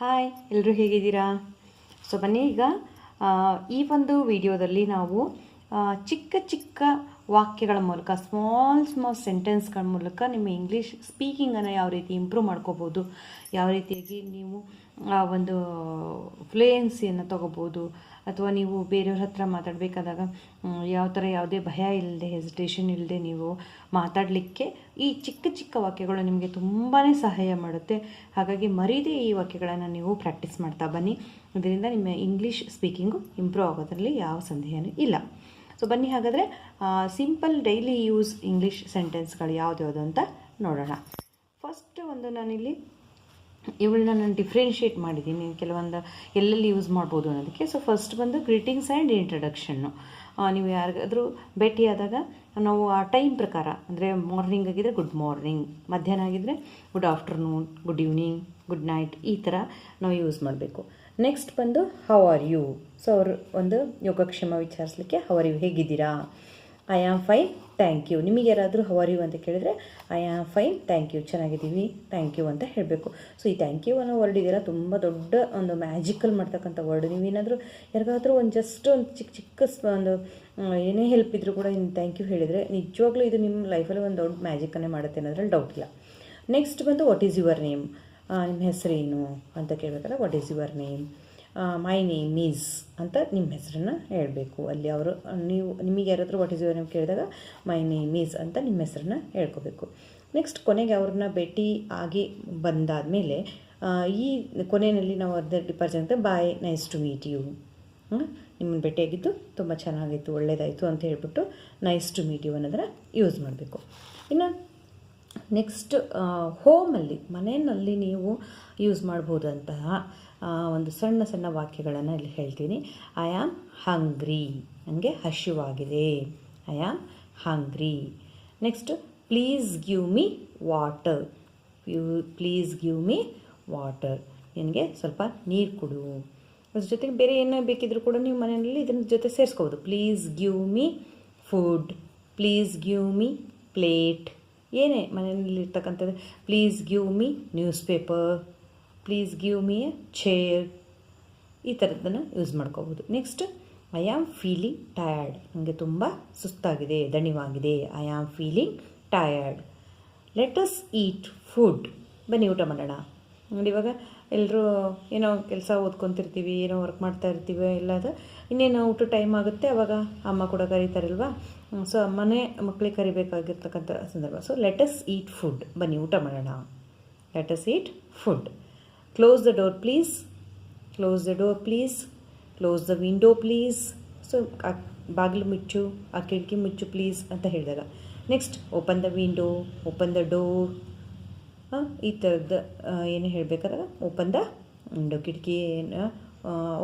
Hi ಎಲ್ಲರೂ ಹೇಗಿದ್ದೀರಾ? So ಬನ್ನಿ ಈಗ ಈ ಒಂದು ವಿಡಿಯೋದಲ್ಲಿ ನಾವು ಚಿಕ್ಕ ಚಿಕ್ಕ ವಾಕ್ಯಗಳ ಮೂಲಕ ಸ್ಮಾಲ್ ಸ್ಮಾಲ್ ಸೆಂಟೆನ್ಸ್ಗಳ ಮೂಲಕ ನಿಮ್ಮ ಇಂಗ್ಲೀಷ್ ಸ್ಪೀಕಿಂಗನ್ನು ಯಾವ ರೀತಿ ಇಂಪ್ರೂವ್ ಮಾಡ್ಕೋಬೋದು ಯಾವ ರೀತಿಯಾಗಿ ನೀವು, ಆ, ಒಂದು ಫ್ಲೂಯೆನ್ಸಿಯನ್ನು ತಗೋಬೋದು ಅಥವಾ ನೀವು ಬೇರೆಯವ್ರ ಹತ್ರ ಮಾತಾಡಬೇಕಾದಾಗ ಯಾವ ಥರ ಯಾವುದೇ ಭಯ ಇಲ್ಲದೆ ಹೆಸಿಟೇಷನ್ ಇಲ್ಲದೆ ನೀವು ಮಾತಾಡಲಿಕ್ಕೆ ಈ ಚಿಕ್ಕ ಚಿಕ್ಕ ವಾಕ್ಯಗಳು ನಿಮಗೆ ತುಂಬಾ ಸಹಾಯ ಮಾಡುತ್ತೆ. ಹಾಗಾಗಿ ಮರೀದೆ ಈ ವಾಕ್ಯಗಳನ್ನು ನೀವು ಪ್ರಾಕ್ಟೀಸ್ ಮಾಡ್ತಾ ಬನ್ನಿ. ಇದರಿಂದ ನಿಮ್ಮ ಇಂಗ್ಲೀಷ್ ಸ್ಪೀಕಿಂಗು ಇಂಪ್ರೂವ್ ಆಗೋದ್ರಲ್ಲಿ ಯಾವ ಸಂದೇಹನೂ ಇಲ್ಲ. ಸೊ ಬನ್ನಿ ಹಾಗಾದರೆ ಸಿಂಪಲ್ ಡೈಲಿ ಯೂಸ್ ಇಂಗ್ಲೀಷ್ ಸೆಂಟೆನ್ಸ್ಗಳು ಯಾವ್ದ್ಯಾವುದು ಅಂತ ನೋಡೋಣ. ಫಸ್ಟ್ ಒಂದು ನಾನಿಲ್ಲಿ ಇವುಗಳನ್ನ ನಾನು ಡಿಫ್ರೆನ್ಷಿಯೇಟ್ ಮಾಡಿದ್ದೀನಿ. ಕೆಲವೊಂದು ಎಲ್ಲೆಲ್ಲಿ ಯೂಸ್ ಮಾಡ್ಬೋದು ಅನ್ನೋದಕ್ಕೆ. ಸೊ ಫಸ್ಟ್ ಬಂದು ಗ್ರೀಟಿಂಗ್ಸ್ ಆ್ಯಂಡ್ ಇಂಟ್ರಡಕ್ಷನ್ನು ನೀವು ಯಾರಿಗಾದರೂ ಭೇಟಿಯಾದಾಗ ನಾವು ಆ ಟೈಮ್ ಪ್ರಕಾರ, ಅಂದರೆ ಮಾರ್ನಿಂಗ್ ಆಗಿದ್ದರೆ ಗುಡ್ ಮಾರ್ನಿಂಗ್ ಮಧ್ಯಾಹ್ನ ಆಗಿದ್ದರೆ good afternoon good evening good night ಈ ಥರ ನಾವು ಯೂಸ್ ಮಾಡಬೇಕು. ನೆಕ್ಸ್ಟ್ ಬಂದು ಹೌ ಆರ್ ಯು ಸೊ ಅವರು ಒಂದು ಯೋಗಕ್ಷೇಮ ವಿಚಾರಿಸಲಿಕ್ಕೆ ಹೌ ಆರ್ ಯು ಹೇಗಿದ್ದೀರಾ? I am fine thank you ನಿಮಗೆ ಯಾರಾದರೂ ಯು ಅಂತ ಕೇಳಿದರೆ I am fine thank you ಚೆನ್ನಾಗಿದ್ದೀವಿ ಥ್ಯಾಂಕ್ ಯು ಅಂತ ಹೇಳಬೇಕು. ಸೊ ಈ ಥ್ಯಾಂಕ್ ಯು ಅನ್ನೋ ವರ್ಡ್ ಇದೆಯಲ್ಲ, ತುಂಬ ದೊಡ್ಡ ಒಂದು ಮ್ಯಾಜಿಕಲ್ ಮಾಡ್ತಕ್ಕಂಥ ವರ್ಡ್ ನೀವೇನಾದರೂ ಯಾರಿಗಾದರೂ ಒಂದು ಜಸ್ಟ್ ಒಂದು ಚಿಕ್ಕ ಚಿಕ್ಕ ಒಂದು ಏನೇ ಹೆಲ್ಪ್ ಇದ್ದರೂ ಕೂಡ ಇನ್ನು ಥ್ಯಾಂಕ್ ಯು ಹೇಳಿದರೆ, ನಿಜವಾಗ್ಲೂ ಇದು ನಿಮ್ಮ ಲೈಫಲ್ಲಿ ಒಂದು ದೊಡ್ಡ ಮ್ಯಾಜಿಕನ್ನೇ ಮಾಡುತ್ತೆ ಅನ್ನೋದ್ರಲ್ಲಿ ಡೌಟ್ ಇಲ್ಲ. ನೆಕ್ಸ್ಟ್ ಬಂದು ವಾಟ್ ಈಸ್ ಯುವರ್ ನೇಮ್ ನಿಮ್ಮ ಹೆಸರೇನು ಅಂತ ಕೇಳಬೇಕಲ್ಲ what is your name my name is ಅಂತ ನಿಮ್ಮ ಹೆಸರನ್ನು ಹೇಳಬೇಕು. ಅಲ್ಲಿ ಅವರು, ನೀವು, ನಿಮಗೆ ಯಾರಾದರೂ ವಾಟ್ ಈಸ್ ಯುವರ್ ನೇಮ್ ಕೇಳಿದಾಗ ಮೈ ನೇಮ್ ಈಸ್ ಅಂತ ನಿಮ್ಮ ಹೆಸರನ್ನ ಹೇಳ್ಕೋಬೇಕು. ನೆಕ್ಸ್ಟ್ ಕೊನೆಗೆ ಅವ್ರನ್ನ ಭೇಟಿ ಆಗಿ ಬಂದಾದ ಮೇಲೆ ಈ ಕೊನೆಯಲ್ಲಿ ನಾವು ಅರ್ಧ ಡಿಪಾರ್ಚರ್ ಅಂತ bye nice to meet you ನಿಮ್ಮನ್ನು ಭೇಟಿಯಾಗಿದ್ದು ತುಂಬ ಚೆನ್ನಾಗಿತ್ತು ಒಳ್ಳೆಯದಾಯಿತು ಅಂತ ಹೇಳ್ಬಿಟ್ಟು ನೈಸ್ ಟು ಮೀಟ್ ಯು ಅನ್ನೋದನ್ನು ಯೂಸ್ ಮಾಡಬೇಕು. ಇನ್ನು ನೆಕ್ಸ್ಟ್ ಹೋಮಲ್ಲಿ, ಮನೆಯಲ್ಲಿ ನೀವು ಯೂಸ್ ಮಾಡ್ಬೋದಂತಹ ಒಂದು ಸಣ್ಣ ಸಣ್ಣ ವಾಕ್ಯಗಳನ್ನು ಇಲ್ಲಿ ಹೇಳ್ತೀನಿ. ಐ ಆಮ್ ಹಂಗ್ರಿ ನನಗೆ ಹಸಿವಾಗಿದೆ. I am hungry next please give me water you please give me water ನಿನಗೆ ಸ್ವಲ್ಪ ನೀರು ಕೊಡು. ಅದ್ರ ಜೊತೆಗೆ ಬೇರೆ ಏನೋ ಬೇಕಿದ್ರೂ ಕೂಡ ನೀವು ಮನೆಯಲ್ಲಿ ಇದನ್ನ ಜೊತೆ ಸೇರಿಸ್ಕೋಬೋದು. Please give me food please give me plate ಏನೇ ಮನೆಯಲ್ಲಿರ್ತಕ್ಕಂಥದ್ದು please give me newspaper please give me a chair ಈ ಥರದ್ದನ್ನು ಯೂಸ್ ಮಾಡ್ಕೋಬೋದು next I am feeling tired ನನಗೆ ತುಂಬ ಸುಸ್ತಾಗಿದೆ, ದಣಿವಾಗಿದೆ. I am feeling tired let us eat food ಬನ್ನಿ ಊಟ ಮಾಡೋಣ. ನೋಡಿ, ಇವಾಗ ಎಲ್ಲರೂ ಏನೋ ಕೆಲಸ ಓದ್ಕೊತಿರ್ತೀವಿ, ಏನೋ ವರ್ಕ್ ಮಾಡ್ತಾ ಇರ್ತೀವಿ ಎಲ್ಲದು ಇನ್ನೇನು ಊಟ ಟೈಮ್ ಆಗುತ್ತೆ, ಅವಾಗ ಅಮ್ಮ ಕೂಡ ಕರೀತಾರಲ್ವಾ? ಸೊ ಅಮ್ಮನೇ ಮಕ್ಕಳಿಗೆ ಕರಿಬೇಕಾಗಿರ್ತಕ್ಕಂಥ ಸಂದರ್ಭ. So let us eat food ಬನ್ನಿ, ಊಟ ಮಾಡೋಣ. Let us eat food close the door please close the door please close the window please so ಬಾಗಿಲು ಮುಚ್ಚು, ಆ ಕಿಟಕಿ ಮುಚ್ಚು ಪ್ಲೀಸ್ ಅಂತ ಹೇಳಿದಾಗ. Next open the window open the door ಈ ಥರದ್ದು ಏನು ಹೇಳಬೇಕಾದ್ರೆ ಓಪನ್ ದ ವಿಂಡೋ ಕಿಟಕಿಯನ್ನು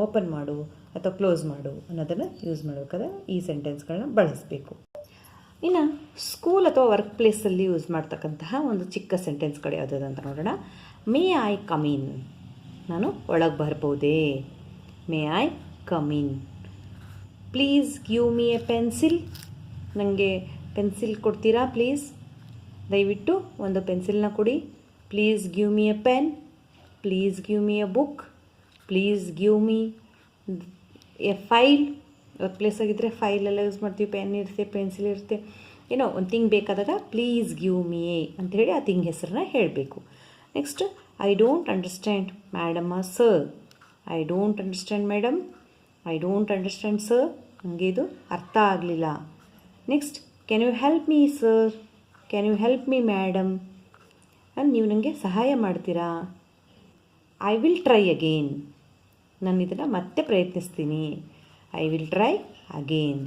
ಓಪನ್ ಮಾಡು ಅಥವಾ ಕ್ಲೋಸ್ ಮಾಡು ಅನ್ನೋದನ್ನು ಯೂಸ್ ಮಾಡಬೇಕಾದ್ರೆ ಈ ಸೆಂಟೆನ್ಸ್ಗಳನ್ನ ಬಳಸಬೇಕು. ಇನ್ನು ಸ್ಕೂಲ್ ಅಥವಾ ವರ್ಕ್ ಪ್ಲೇಸಲ್ಲಿ ಯೂಸ್ ಮಾಡ್ತಕ್ಕಂತಹ ಒಂದು ಚಿಕ್ಕ ಸೆಂಟೆನ್ಸ್ಗಳು ಯಾವುದಾದ್ರು ಅಂತ ನೋಡೋಣ. ಮೇ ಐ ಕಮ್ ಇನ್ ನಾನು ಒಳಗೆ ಬರ್ಬೋದೇ? May I come in please give me a pencil ನನಗೆ ಪೆನ್ಸಿಲ್ ಕೊಡ್ತೀರಾ ಪ್ಲೀಸ್ ದಯವಿಟ್ಟು ಒಂದು ಪೆನ್ಸಿಲ್ನ ಕೊಡಿ. Please give me a pen. Please give me a book. Please give me a file. Work place ಆಗಿದ್ದರೆ ಫೈಲೆಲ್ಲ ಯೂಸ್ ಮಾಡ್ತೀವಿ. ಪೆನ್ ಇರುತ್ತೆ, ಪೆನ್ಸಿಲ್ ಇರುತ್ತೆ. ಏನೋ ಒಂದು ಥಿಂಗ್ ಬೇಕಾದಾಗ ಪ್ಲೀಸ್ ಗಿವ್ ಮಿ ಎ ಅಂಥೇಳಿ ಆ ಥಿಂಗ್ ಹೆಸರನ್ನ ಹೇಳಬೇಕು. Next, I don't understand madam sir. I don't understand madam I don't understand sir. ನನಗೆ ಇದು ಅರ್ಥ ಆಗಲಿಲ್ಲ. Next can you help me sir? Can you help me madam ನೀವು ನನಗೆ ಸಹಾಯ ಮಾಡ್ತೀರಾ? ಐ ವಿಲ್ ಟ್ರೈ ಅಗೇನ್ ನಾನು ಇದನ್ನು ಮತ್ತೆ ಪ್ರಯತ್ನಿಸ್ತೀನಿ. I will try again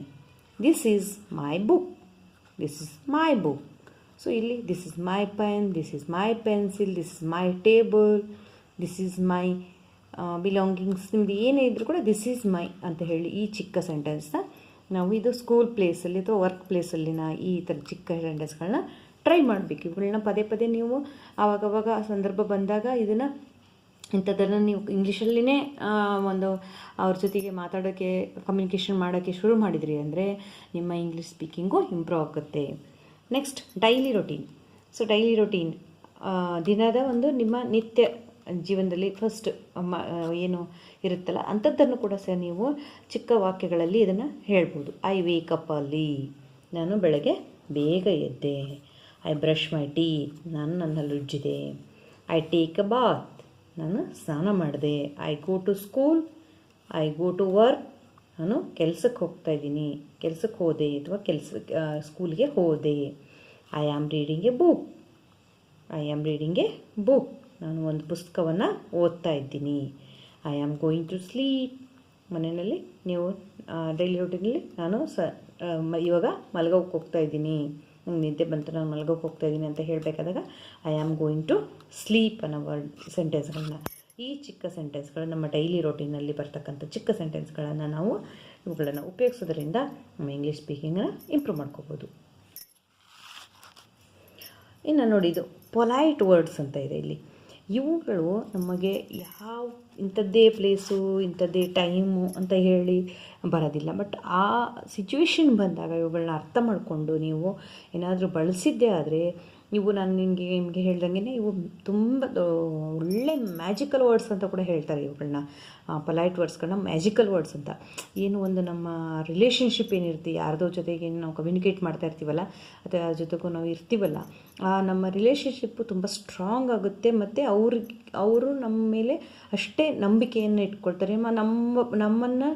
this is my book this is my book so ಇಲ್ಲಿ this is my pen this is my pencil this is my table this is my belongings ನಿಮ್ದು ಏನೇ ಇದ್ದರೂ ಕೂಡ this is ಮೈ ಅಂತ ಹೇಳಿ ಈ ಚಿಕ್ಕ ಸೆಂಟೆನ್ಸ್ನ ನಾವು ಇದು ಸ್ಕೂಲ್ ಪ್ಲೇಸಲ್ಲಿ ಅಥವಾ ವರ್ಕ್ ಪ್ಲೇಸಲ್ಲಿನ ಈ ಥರ ಚಿಕ್ಕ ಸೆಂಟೆನ್ಸ್ಗಳನ್ನ ಟ್ರೈ ಮಾಡಬೇಕು. ಇವುಗಳನ್ನ ಪದೇ ಪದೇ ನೀವು ಆವಾಗವಾಗ ಸಂದರ್ಭ ಬಂದಾಗ ಇದನ್ನು ಇಂಥದ್ದನ್ನು ನೀವು ಇಂಗ್ಲೀಷಲ್ಲಿನೇ ಒಂದು ಅವ್ರ ಜೊತೆಗೆ ಮಾತಾಡೋಕ್ಕೆ ಕಮ್ಯುನಿಕೇಷನ್ ಮಾಡೋಕ್ಕೆ ಶುರು ಮಾಡಿದ್ರಿ ಅಂದರೆ ನಿಮ್ಮ ಇಂಗ್ಲೀಷ್ ಸ್ಪೀಕಿಂಗು ಇಂಪ್ರೂವ್ ಆಗುತ್ತೆ. Next daily routine so daily routine ದಿನದ ಒಂದು ನಿಮ್ಮ ನಿತ್ಯ ಜೀವನದಲ್ಲಿ ಫಸ್ಟ್ ಏನು ಇರುತ್ತಲ್ಲ, ಅಂಥದ್ದನ್ನು ಕೂಡ ಸಹ ನೀವು ಚಿಕ್ಕ ವಾಕ್ಯಗಳಲ್ಲಿ ಇದನ್ನು ಹೇಳ್ಬೋದು. ಐ ವೇಕ್ ಅಪ್ ಅಲ್ಲಿ ನಾನು ಬೆಳಗ್ಗೆ ಬೇಗ ಎದ್ದೆ. ಐ ಬ್ರಷ್ ಮೈ ಟೀ ನಾನು ನನ್ನ ಲುಜ್ಜಿದೆ ಐ ಟೇಕ್ ಅ ಬಾತ್ ನಾನು ಸ್ನಾನ ಮಾಡಿದೆ. I go to school I go to work ನಾನು ಕೆಲಸಕ್ಕೆ ಹೋಗ್ತಾ ಇದ್ದೀನಿ. ಕೆಲಸಕ್ಕೆ ಹೋದೆ ಅಥವಾ ಕೆಲಸ ಸ್ಕೂಲ್ಗೆ ಹೋದೆ. I am reading a book I am reading a book ನಾನು ಒಂದು ಪುಸ್ತಕವನ್ನು ಓದ್ತಾ ಇದ್ದೀನಿ. I am going to sleep ಮನೆಯಲ್ಲಿ ನೀವು ಡೈಲಿ ರೂಟೀನಲ್ಲಿ ನಾನು ಸ ಇವಾಗ ಮಲಗೋಕೆ ಹೋಗ್ತಾ ಇದ್ದೀನಿ. ನಂಗೆ ನಿದ್ದೆ ಬಂತು, ನಾನು ಮಲಗೋಕ್ಕೆ ಹೋಗ್ತಾ ಇದ್ದೀನಿ ಅಂತ ಹೇಳಬೇಕಾದಾಗ I am going to sleep ಅನ್ನೋ ವರ್ಡ್ ಸೆಂಟೆನ್ಸ್ಗಳನ್ನ ಈ ಚಿಕ್ಕ ಸೆಂಟೆನ್ಸ್ಗಳು ನಮ್ಮ ಡೈಲಿ ರೋಟೀನಲ್ಲಿ ಬರ್ತಕ್ಕಂಥ ಚಿಕ್ಕ ಸೆಂಟೆನ್ಸ್ಗಳನ್ನು ನಾವು ಇವುಗಳನ್ನು ಉಪಯೋಗಿಸೋದ್ರಿಂದ ನಮ್ಮ ಇಂಗ್ಲೀಷ್ ಸ್ಪೀಕಿಂಗನ್ನು ಇಂಪ್ರೂವ್ ಮಾಡ್ಕೋಬೋದು. ಇನ್ನು ಇದು ಪೊಲೈಟ್ ವರ್ಡ್ಸ್ ಅಂತ ಇದೆ ಇಲ್ಲಿ. ಇವುಗಳು ನಮಗೆ ಯಾವ, ಇಂಥದ್ದೇ ಪ್ಲೇಸು ಇಂಥದ್ದೇ ಟೈಮು ಅಂತ ಹೇಳಿ ಬರೋದಿಲ್ಲ. ಬಟ್ ಆ ಸಿಚುವೇಶನ್ ಬಂದಾಗ ಇವುಗಳನ್ನ ಅರ್ಥ ಮಾಡಿಕೊಂಡು ನೀವು ಏನಾದರೂ ಬಳಸಿದ್ದೇ ಆದರೆ ಇವು ನಾನು ನಿಮಗೆ ನಿಮಗೆ ಹೇಳ್ದಂಗೆ ಇವು ತುಂಬ, ಒಳ್ಳೆ ಮ್ಯಾಜಿಕಲ್ ವರ್ಡ್ಸ್ ಅಂತ ಕೂಡ ಹೇಳ್ತಾರೆ ಇವುಗಳನ್ನ ಪೊಲೈಟ್ ವರ್ಡ್ಸ್ಗಳನ್ನ ಮ್ಯಾಜಿಕಲ್ ವರ್ಡ್ಸ್ ಅಂತ. ಏನು ಒಂದು ನಮ್ಮ ರಿಲೇಷನ್ಶಿಪ್ ಏನಿರ್ತಿ ಯಾರ್ದೋ ಜೊತೆಗೆ ಏನು ನಾವು ಕಮ್ಯುನಿಕೇಟ್ ಮಾಡ್ತಾ ಇರ್ತೀವಲ್ಲ ಅಥವಾ ಯಾರ ಜೊತೆಗೂ ನಾವು ಇರ್ತೀವಲ್ಲ ನಮ್ಮ ರಿಲೇಷನ್ಶಿಪ್ಪು ತುಂಬ ಸ್ಟ್ರಾಂಗ್ ಆಗುತ್ತೆ, ಮತ್ತು ಅವ್ರಿಗೆ ಅವರು ನಮ್ಮ ಮೇಲೆ ಅಷ್ಟೇ ನಂಬಿಕೆಯನ್ನು ಇಟ್ಕೊಳ್ತಾರೆ. ನಮ್ಮ, ನಮ್ಮನ್ನು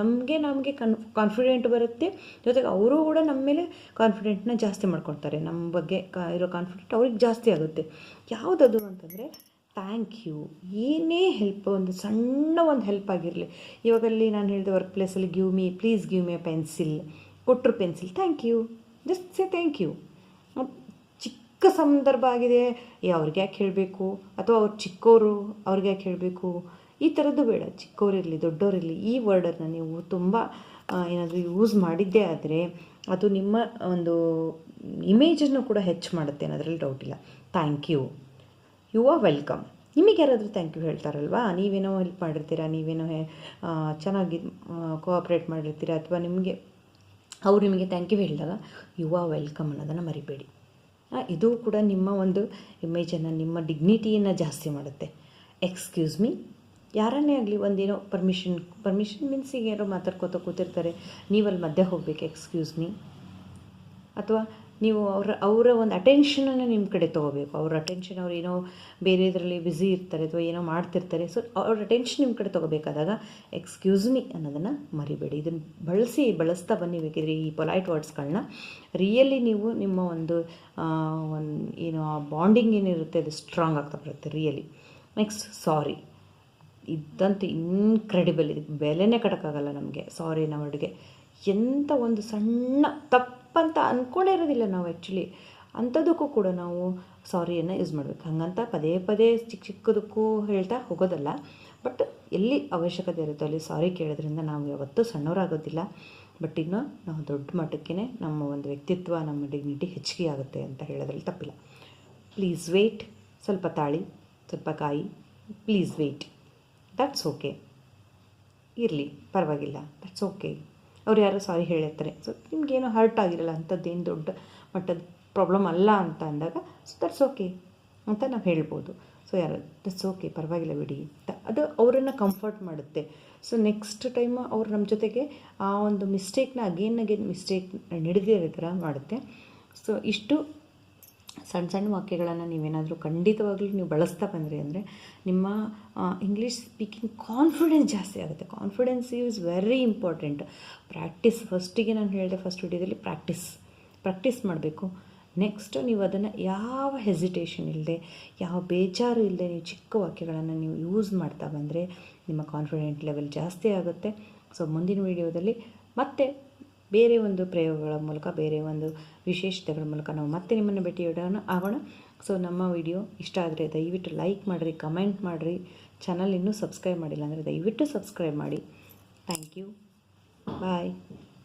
ನಮಗೆ ನಮಗೆ ಕನ್ ಕಾನ್ಫಿಡೆಂಟ್ ಬರುತ್ತೆ, ಜೊತೆಗೆ ಅವರು ಕೂಡ ನಮ್ಮ ಮೇಲೆ ಕಾನ್ಫಿಡೆಂಟ್ನ ಜಾಸ್ತಿ ಮಾಡ್ಕೊಳ್ತಾರೆ. ನಮ್ಮ ಬಗ್ಗೆ ಇರೋ ಕಾನ್ಫಿಡೆಂಟ್ ಅವ್ರಿಗೆ ಜಾಸ್ತಿ ಆಗುತ್ತೆ. ಯಾವುದದು ಅಂತಂದರೆ ಥ್ಯಾಂಕ್ ಯು. ಏನೇ ಹೆಲ್ಪ್ ಒಂದು ಸಣ್ಣ ಒಂದು ಹೆಲ್ಪ್ ಆಗಿರಲಿ. ಇವಾಗಲ್ಲಿ ನಾನು ಹೇಳಿದೆ ವರ್ಕ್ ಪ್ಲೇಸಲ್ಲಿ give me please give me pencil ಕೊಟ್ಟರು pencil thank you. Just say thank you ಚಿಕ್ಕ ಸಂದರ್ಭ ಆಗಿದೆ ಅವ್ರಿಗೆ ಯಾಕೆ ಹೇಳಬೇಕು? ಅಥವಾ ಅವ್ರು ಚಿಕ್ಕವರು ಅವ್ರಿಗೆ ಯಾಕೆ ಹೇಳಬೇಕು? ಈ ಥರದ್ದು ಬೇಡ. ಚಿಕ್ಕವರಿರಲಿ ದೊಡ್ಡವರಿರಲಿ ಈ ವರ್ಡನ್ನು ನೀವು ತುಂಬ ಏನಾದರೂ ಯೂಸ್ ಮಾಡಿದ್ದೇ ಆದರೆ ಅದು ನಿಮ್ಮ ಒಂದು ಇಮೇಜನ್ನು ಕೂಡ ಹೆಚ್ಚು ಮಾಡುತ್ತೆ ಅನ್ನೋದ್ರಲ್ಲಿ ಡೌಟ್ ಇಲ್ಲ. Thank you you are welcome ನಿಮಗೆ ಯಾರಾದರೂ ಥ್ಯಾಂಕ್ ಯು ಹೇಳ್ತಾರಲ್ವಾ? ನೀವೇನೋ ಹೆಲ್ಪ್ ಮಾಡಿರ್ತೀರಾ? ನೀವೇನೋ ಚೆನ್ನಾಗಿ ಕೋಆಪ್ರೇಟ್ ಮಾಡಿರ್ತೀರಾ? ಅಥವಾ ನಿಮಗೆ, ಅವ್ರು ನಿಮಗೆ ಥ್ಯಾಂಕ್ ಯು ಹೇಳಿದಾಗ ಯು ಆರ್ ವೆಲ್ಕಮ್ ಅನ್ನೋದನ್ನು ಮರಿಬೇಡಿ. ಇದು ಕೂಡ ನಿಮ್ಮ ಒಂದು ಇಮೇಜನ್ನು ನಿಮ್ಮ ಡಿಗ್ನಿಟಿಯನ್ನು ಜಾಸ್ತಿ ಮಾಡುತ್ತೆ. ಎಕ್ಸ್ಕ್ಯೂಸ್ ಮೀ ಯಾರನ್ನೇ ಆಗಲಿ ಒಂದೇನೋ ಪರ್ಮಿಷನ್ ಪರ್ಮಿಷನ್ ಮೀನ್ಸ್ ಈಗ ಯಾರೋ ಮಾತಾಡ್ಕೋತ ಕೂತಿರ್ತಾರೆ. ನೀವಲ್ಲಿ ಮಧ್ಯೆ ಹೋಗ್ಬೇಕು. ಎಕ್ಸ್ಕ್ಯೂಸ್ ಮೀ ಅಥವಾ ನೀವು ಅವರ ಅವರ ಒಂದು ಅಟೆನ್ಷನನ್ನು ನಿಮ್ಮ ಕಡೆ ತೊಗೋಬೇಕು. ಅವ್ರ ಅಟೆನ್ಷನ್ ಅವ್ರು ಏನೋ ಬೇರೆ ಇದರಲ್ಲಿ ಬ್ಯುಸಿ ಇರ್ತಾರೆ ಅಥವಾ ಏನೋ ಮಾಡ್ತಿರ್ತಾರೆ. ಸೊ ಅವ್ರ ಅಟೆನ್ಷನ್ ನಿಮ್ಮ ಕಡೆ ತೊಗೋಬೇಕಾದಾಗ ಎಕ್ಸ್ಕ್ಯೂಸ್ ಮೀ ಅನ್ನೋದನ್ನು ಮರಿಬೇಡಿ. ಇದನ್ನು ಬಳಸಿ, ಬಳಸ್ತಾ ಬನ್ನಿ. ಬೇಕಿದ್ರೆ ಈ ಪೊಲೈಟ್ ವರ್ಡ್ಸ್ಗಳನ್ನ ರಿಯಲಿ ನೀವು ನಿಮ್ಮ ಒಂದು ಒಂದು, ಏನು ಆ ಬಾಂಡಿಂಗ್ ಏನಿರುತ್ತೆ ಅದು ಸ್ಟ್ರಾಂಗ್ ಆಗ್ತಾ ಬರುತ್ತೆ ರಿಯಲಿ ನೆಕ್ಸ್ಟ್ ಸಾರಿ ಇದ್ದಂತೂ ಇನ್ಕ್ರೆಡಿಬಲ್ ಇದಕ್ಕೆ ಬೆಲೆನೇ ಕಟ್ಟೋಕ್ಕಾಗಲ್ಲ ನಮಗೆ. ಸಾರಿ ವರ್ಡ್ಗೆ ಎಂಥ ಒಂದು ಸಣ್ಣ ತಪ್ಪಂತ ಅಂದ್ಕೊಂಡೇ ಇರೋದಿಲ್ಲ ನಾವು ಆ್ಯಕ್ಚುಲಿ ಅಂಥದಕ್ಕೂ ಕೂಡ ನಾವು ಸಾರಿಯನ್ನು ಯೂಸ್ ಮಾಡಬೇಕು. ಹಂಗಂತ ಪದೇ ಪದೇ ಚಿಕ್ಕ ಚಿಕ್ಕದಕ್ಕೂ ಹೇಳ್ತಾ ಹೋಗೋದಲ್ಲ. ಬಟ್ ಎಲ್ಲಿ ಅವಶ್ಯಕತೆ ಇರುತ್ತೋ ಅಲ್ಲಿ ಸಾರಿ ಕೇಳೋದ್ರಿಂದ ನಾವು ಯಾವತ್ತೂ ಸಣ್ಣವರಾಗೋದಿಲ್ಲ. ಬಟ್ ಇನ್ನು ನಾವು ದೊಡ್ಡ ಮಟ್ಟಕ್ಕೆ ನಮ್ಮ ಒಂದು ವ್ಯಕ್ತಿತ್ವ, ನಮ್ಮ ಡಿಗ್ನಿಟಿ ಹೆಚ್ಚಿಗೆ ಆಗುತ್ತೆ ಅಂತ ಹೇಳೋದ್ರಲ್ಲಿ ತಪ್ಪಿಲ್ಲ. ಪ್ಲೀಸ್ ವೆಯ್ಟ್ ಸ್ವಲ್ಪ ತಾಳಿ, ಸ್ವಲ್ಪ ಕಾಯಿ. ಪ್ಲೀಸ್ ವೆಯ್ಟ್ ದಟ್ಸ್ ಓಕೆ ಇರಲಿ, ಪರವಾಗಿಲ್ಲ. ದಟ್ಸ್ ಓಕೆ ಅವ್ರು ಯಾರೋ ಸಾರಿ ಹೇಳಿರ್ತಾರೆ. ಸೊ ನಿಮಗೇನು ಹರ್ಟ್ ಆಗಿರಲ್ಲ ಅಂಥದ್ದೇನು ದೊಡ್ಡ ಮಟ್ಟದ ಪ್ರಾಬ್ಲಮ್ ಅಲ್ಲ ಅಂತ ಅಂದಾಗ ಸೊ ದಟ್ಸ್ ಓಕೆ ಅಂತ ನಾವು ಹೇಳ್ಬೋದು. ಸೊ ಯಾರು ದಟ್ಸ್ ಓಕೆ ಪರವಾಗಿಲ್ಲ ಬಿಡಿ ಅಂತ. ಅದು ಅವರನ್ನು ಕಂಫರ್ಟ್ ಮಾಡುತ್ತೆ. ಸೊ ನೆಕ್ಸ್ಟ್ ಟೈಮ್ ಅವ್ರು ನಮ್ಮ ಜೊತೆಗೆ ಆ ಒಂದು ಮಿಸ್ಟೇಕ್ನ ಅಗೇನ್ ಅಗೇನ್ ಮಿಸ್ಟೇಕ್ ನಡೆದಿರೋ ಥರ ಮಾಡುತ್ತೆ. ಸೊ ಇಷ್ಟು ಸಣ್ಣ ಸಣ್ಣ ವಾಕ್ಯಗಳನ್ನು ನೀವೇನಾದರೂ ಖಂಡಿತವಾಗ್ಲೂ ನೀವು ಬಳಸ್ತಾ ಬಂದ್ರಿ ಅಂದರೆ ನಿಮ್ಮ ಇಂಗ್ಲೀಷ್ ಸ್ಪೀಕಿಂಗ್ ಕಾನ್ಫಿಡೆನ್ಸ್ ಜಾಸ್ತಿ ಆಗುತ್ತೆ. Confidence is very important practice ಫಸ್ಟಿಗೆ ನಾನು ಹೇಳಿದೆ ಫಸ್ಟ್ ವಿಡಿಯೋದಲ್ಲಿ ಪ್ರಾಕ್ಟೀಸ್ ಪ್ರಾಕ್ಟೀಸ್ ಮಾಡಬೇಕು. ನೆಕ್ಸ್ಟ್ ನೀವು ಅದನ್ನು ಯಾವ ಹೆಸಿಟೇಷನ್ ಇಲ್ಲದೆ ಯಾವ ಬೇಜಾರು ಇಲ್ಲದೆ ನೀವು ಚಿಕ್ಕ ವಾಕ್ಯಗಳನ್ನು ನೀವು ಯೂಸ್ ಮಾಡ್ತಾ ಬಂದರೆ ನಿಮ್ಮ ಕಾನ್ಫಿಡೆಂಟ್ ಲೆವೆಲ್ ಜಾಸ್ತಿ ಆಗುತ್ತೆ. ಸೊ ಮುಂದಿನ ವಿಡಿಯೋದಲ್ಲಿ ಮತ್ತೆ ಬೇರೆ ಒಂದು ಪ್ರಯೋಗಗಳ ಮೂಲಕ, ಬೇರೆ ಒಂದು ವಿಶೇಷತೆಗಳ ಮೂಲಕ ನಾವು ಮತ್ತೆ ನಿಮ್ಮನ್ನು ಭೇಟಿ ಇಡೋಣ ಆಗೋಣ. ಸೊ ನಮ್ಮ ವಿಡಿಯೋ ಇಷ್ಟ ಆದರೆ ದಯವಿಟ್ಟು ಲೈಕ್ ಮಾಡಿರಿ ಕಮೆಂಟ್ ಮಾಡಿರಿ. ಚಾನಲ್ ಇನ್ನೂ ಸಬ್ಸ್ಕ್ರೈಬ್ ಮಾಡಿಲ್ಲ ಅಂದರೆ ದಯವಿಟ್ಟು ಸಬ್ಸ್ಕ್ರೈಬ್ ಮಾಡಿ. Thank you bye